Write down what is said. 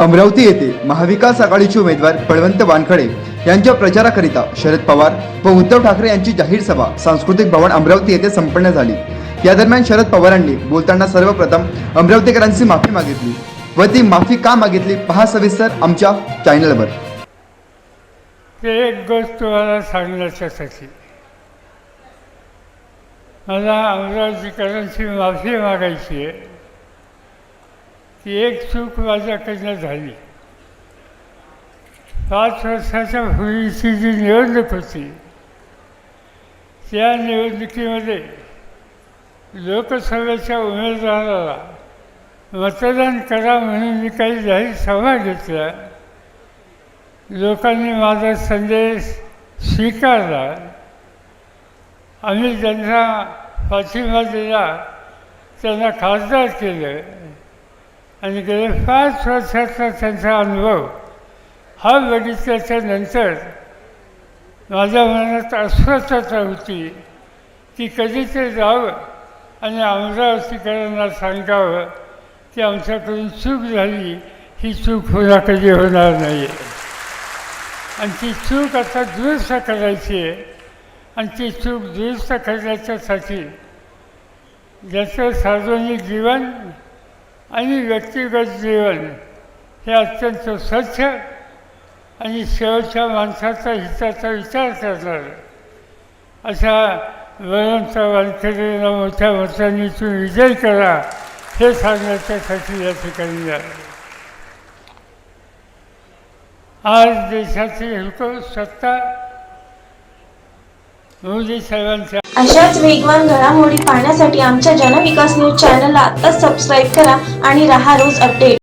अमरावती येथे महाविकास आघाडीचे उमेदवार बळवंत वानखडे यांच्या प्रचाराकरिता शरद पवार व उद्धव ठाकरे यांची जाहीर सभा सांस्कृतिक भवन अमरावती येथे संपन्न झाली. या दरम्यान शरद पवारांनी बोलताना सर्वप्रथम अमरावतीकरांची माफी मागितली व ती माफी का मागितली पहा सविस्तर आमच्या चॅनलवर. ते एक गोष्ट मला सांगण्याच्यासाठी मला अमरावतीकरांची माफी मागायची आहे. एक चूक माझ्याकडनं झाली. पाच वर्षाच्या पूर्वीची जी निवडणूक होती त्या निवडणुकीमध्ये लोकसभेच्या उमेदवाराला मतदान करा म्हणून मी काही जाहीर सभा घेतल्या. लोकांनी माझा संदेश स्वीकारला. आम्ही ज्यांना पाठिंबा दिला त्यांना खासदार केलं. आणि गेले पाच वर्षाचा त्यांचा अनुभव हा बघितल्याच्या नंतर माझ्या मनात अस्वस्थता होती. की कधी ते जावं आणि अमरावतीकरांना सांगावं की आमच्याकडून चूक झाली ही चूक पुन्हा कधी होणार नाही. आणि ती चूक आता दुरुस्त करायची आहे. आणि ती चूक दुरुस्त करण्याच्यासाठी ज्याचं सार्वजनिक जीवन आणि व्यक्तिगत जीवन हे अत्यंत स्वच्छ आणि शेवटच्या माणसाचा हिताचा विचार करणार. अशा बळवंत वानखेडेला मोठ्या मतांनी तुम्ही विजय करा हे सांगण्याच्यासाठी या ठिकाणी आज देशाची हुकूम सत्ता अशाच वेगवान घडामोडी पाहण्यासाठी आमच्या जनविकास न्यूज चॅनलला आत्ताच सबस्क्राईब करा आणि रहा रोज अपडेट